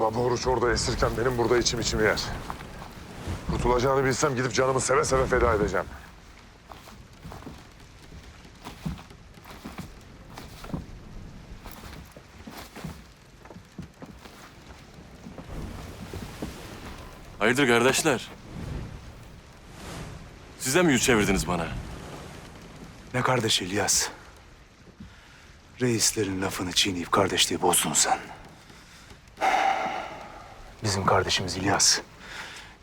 Baba Oruç orada esirken benim burada içim içimi yer. Kurtulacağını bilsem gidip canımı seve seve feda edeceğim. Hayırdır kardeşler? Siz de mi yüz çevirdiniz bana? Ne kardeş İlyas? Reislerin lafını çiğneyip kardeşliği bozdun sen. Bizim kardeşimiz İlyas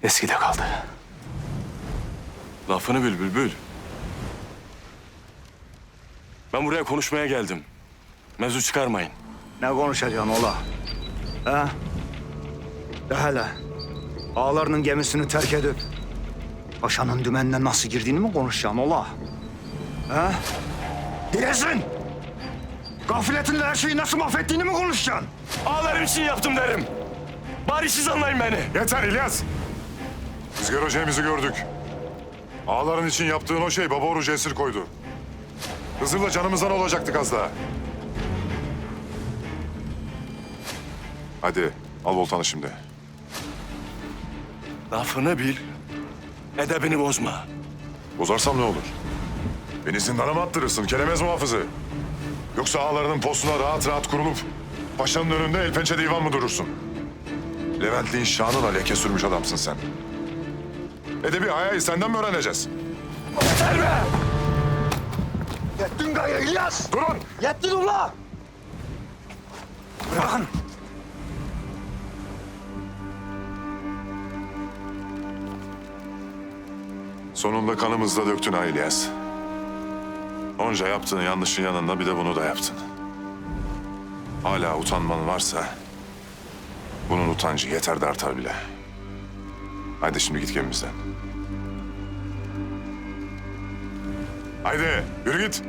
eskide kaldı. Lafını bil bülbül. Ben buraya konuşmaya geldim. Mevzu çıkarmayın. Ne konuşacaksın ola? Ha? De hele. Ağalarının gemisini terk edip paşanın dümenine nasıl girdiğini mi konuşacaksın ola? Ha? Diyesin. Gafletinle her şeyi nasıl mahvettiğini mi konuşacaksın? Ağlarım için yaptım derim. Bari siz anlayın beni. Yeter İlyas! Biz göreceğimizi gördük. Ağların için yaptığın o şey Baba Oruç'u esir koydu. Hızır'la canımızdan olacaktık az daha. Hadi al voltanı şimdi. Lafını bil. Edebini bozma. Bozarsam ne olur? Beni zindana mı attırırsın kelemez muhafızı? Yoksa ağalarının postuna rahat rahat kurulup paşanın önünde el pençe divan mı durursun? Leventliğin şanına leke sürmüş adamsın sen. Edebi hayayı senden mi öğreneceğiz? Yettin gayrı İlyas. Durun! Yettin ula. Bırakın. Sonunda kanımızda döktün ha İlyas. Onca yaptığın yanlışın yanında bir de bunu da yaptın. Hala utanman varsa... ...bunun utancı yeter de artar bile. Haydi şimdi git gemimizden. Haydi yürü git.